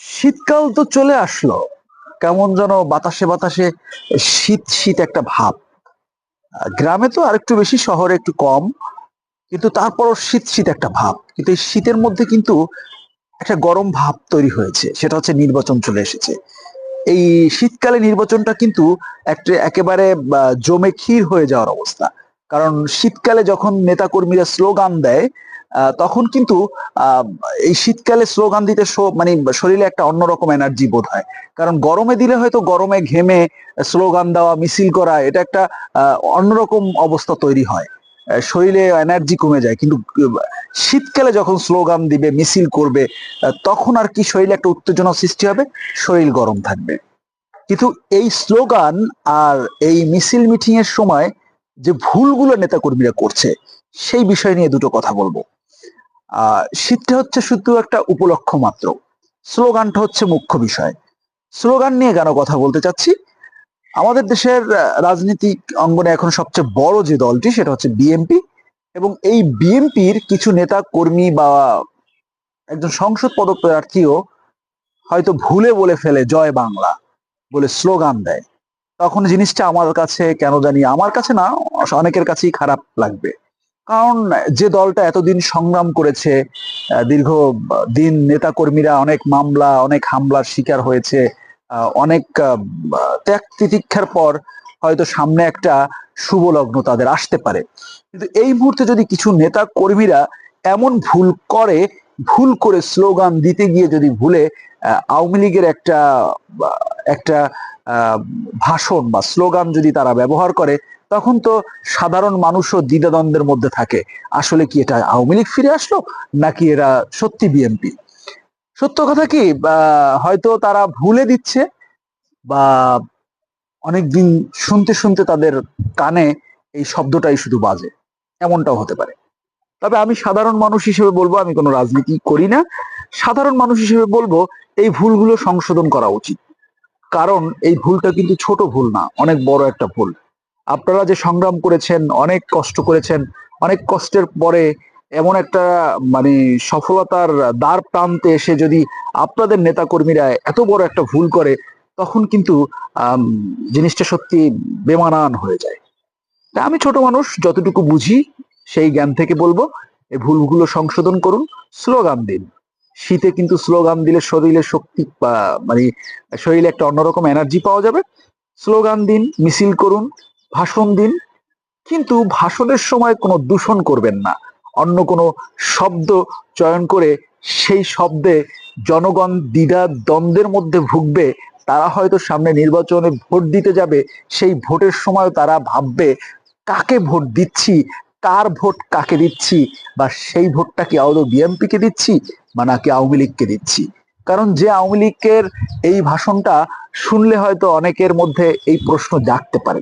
শীতকাল তো চলে আসলো। কেমন যেন বাতাসে বাতাসে শীত শীত একটা ভাব। গ্রামে তো আরেকটু বেশি, শহরে একটু কম, কিন্তু তারপরও শীত শীত একটা ভাব। কিন্তু এই শীতের মধ্যে কিন্তু একটা গরম ভাব তৈরি হয়েছে, সেটা হচ্ছে নির্বাচন চলে এসেছে। এই শীতকালে নির্বাচনটা কিন্তু একটা একেবারে জমে ক্ষীর হয়ে যাওয়ার অবস্থা। কারণ শীতকালে যখন নেতাকর্মীরা স্লোগান দেয় তখন কিন্তু এই শীতকালে স্লোগান দিতে মানে শরীরে একটা অন্যরকম এনার্জি বোধ হয়। কারণ গরমে দিলে হয়তো গরমে ঘেমে স্লোগান দেওয়া, মিছিল করা, এটা একটা অন্যরকম অবস্থা তৈরি হয়। শরীরে এনার্জি কমে যায়। কিন্তু শীতকালে যখন স্লোগান দিবে, মিছিল করবে তখন আর কি শরীরে একটা উত্তেজনা সৃষ্টি হবে? শরীর গরম থাকবে। কিন্তু এই স্লোগান আর এই মিছিল মিটিং এর সময় যে ভুলগুলো নেতাকর্মীরা করছে, সেই বিষয় নিয়ে দুটো কথা বলব। শীতটা হচ্ছে শুধু একটা উপলক্ষ মাত্র। স্লোগানটা হচ্ছে মুখ্য বিষয়। স্লোগান নিয়ে কেন কথা বলতে চাচ্ছি? আমাদের দেশের রাজনীতিক অঙ্গনে এখন সবচেয়ে বড় যে দলটি, সেটা হচ্ছে বিএনপি। এবং এই বিএনপির কিছু নেতা, কর্মী বা একজন সংসদ পদপ্রার্থীও হয়তো ভুলে বলে ফেলে, জয় বাংলা বলে স্লোগান দেয়। তখন জিনিসটা আমার কাছে কেন জানি, আমার কাছে না, অনেকের কাছেই খারাপ লাগবে। কারণ যে দলটা এতদিন সংগ্রাম করেছে দীর্ঘ দিন নেতাকর্মীরা অনেক মামলা, অনেক হামলার শিকার হয়েছে অনেক ত্যাগ তিতিক্ষার পর হয়তো সামনে একটা শুভ লগ্ন তাদের আসতে পারে। কিন্তু এই মুহূর্তে যদি কিছু নেতা কর্মীরা এমন ভুল করে ভুল করে স্লোগান দিতে গিয়ে যদি ভুলে আওয়ামী লীগের একটা একটা ভাষণ বা স্লোগান যদি তারা ব্যবহার করে, তখন তো সাধারণ মানুষও দ্বিধাদ্বন্দ্বের মধ্যে থাকে। আসলে কি এটা আওয়ামী লীগ ফিরে আসলো, নাকি এরা সত্যি বিএনপি? সত্য কথা কি হয়তো তারা ভুলে দিচ্ছে, বা অনেকদিন শুনতে শুনতে তাদের কানে এই শব্দটাই শুধু বাজে। এমনটাও হতে পারে। তবে আমি সাধারণ মানুষ হিসেবে বলব, আমি কোনো রাজনীতি করি না। সাধারণ মানুষ হিসেবে বলব, এই ভুলগুলো সংশোধন করা উচিত। কারণ এই ভুলটা কিন্তু ছোট ভুল না, অনেক বড় একটা ভুল। আপনারা যে সংগ্রাম করেছেন, অনেক কষ্ট করেছেন, অনেক কষ্টের পরে এমন একটা মানে সফলতার দ্বার প্রান্তে এসে যদি আপনাদের নেতাকর্মীরা এত বড় একটা ভুল করে, তখন কিন্তু জিনিসটা সত্যি বেমানান হয়ে যায়। তা আমি ছোট মানুষ, যতটুকু বুঝি সেই জ্ঞান থেকে বলব এই ভুলগুলো সংশোধন করুন। স্লোগান দিন। শীতে কিন্তু স্লোগান দিলে শরীরে শক্তি পা- মানে শরীরে একটা অন্যরকম এনার্জি পাওয়া যাবে। স্লোগান দিন, মিছিল করুন, ভাষণ দিন। কিন্তু ভাষণের সময় কোনো দূষণ করবেন না। অন্য কোনো শব্দ চয়ন করে সেই শব্দে জনগণ দ্বিধা দ্বন্দ্বের মধ্যে ভুগবে। তারা হয়তো সামনে নির্বাচনে ভোট দিতে যাবে। সেই ভোটের সময় তারা ভাববে, কাকে ভোট দিচ্ছি কার ভোট কাকে দিচ্ছি? বা সেই ভোটটা কি আদৌ বিএনপি কে দিচ্ছি? বা নাকি আওয়ামী লীগকে দিচ্ছি? কারণ যে আওয়ামী লীগের এই ভাষণটা শুনলে হয়তো অনেকের মধ্যে এই প্রশ্ন জাগতে পারে।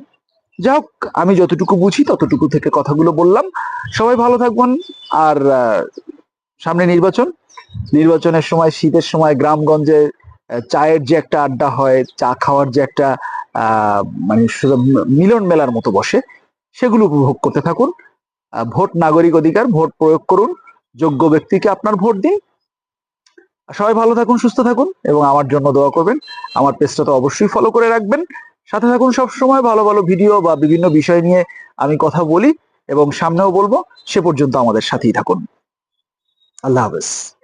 যাই হোক আমি যতটুকু বুঝি ততটুকু থেকে কথাগুলো বললাম। সবাই ভালো থাকবেন। আর সামনে নির্বাচন। নির্বাচনের সময়, শীতের সময় গ্রামগঞ্জে চায়ের যে একটা আড্ডা হয়, চা খাওয়ার যে একটা মানে মিলন মেলার মতো বসে, সেগুলো উপভোগ করতে থাকুন। ভোট নাগরিক অধিকার, ভোট প্রয়োগ করুন, যোগ্য ব্যক্তিকে আপনার ভোট দিন। সবাই ভালো থাকুন, সুস্থ থাকুন এবং আমার জন্য দোয়া করবেন। আমার পেজটা তো অবশ্যই ফলো করে রাখবেন। সাথে থাকুন সব সময় ভালো ভালো ভিডিও বা বিভিন্ন বিষয় নিয়ে আমি কথা বলি এবং সামনেও বলব। সে পর্যন্ত আমাদের সাথেই থাকুন। আল্লাহ হাফেজ।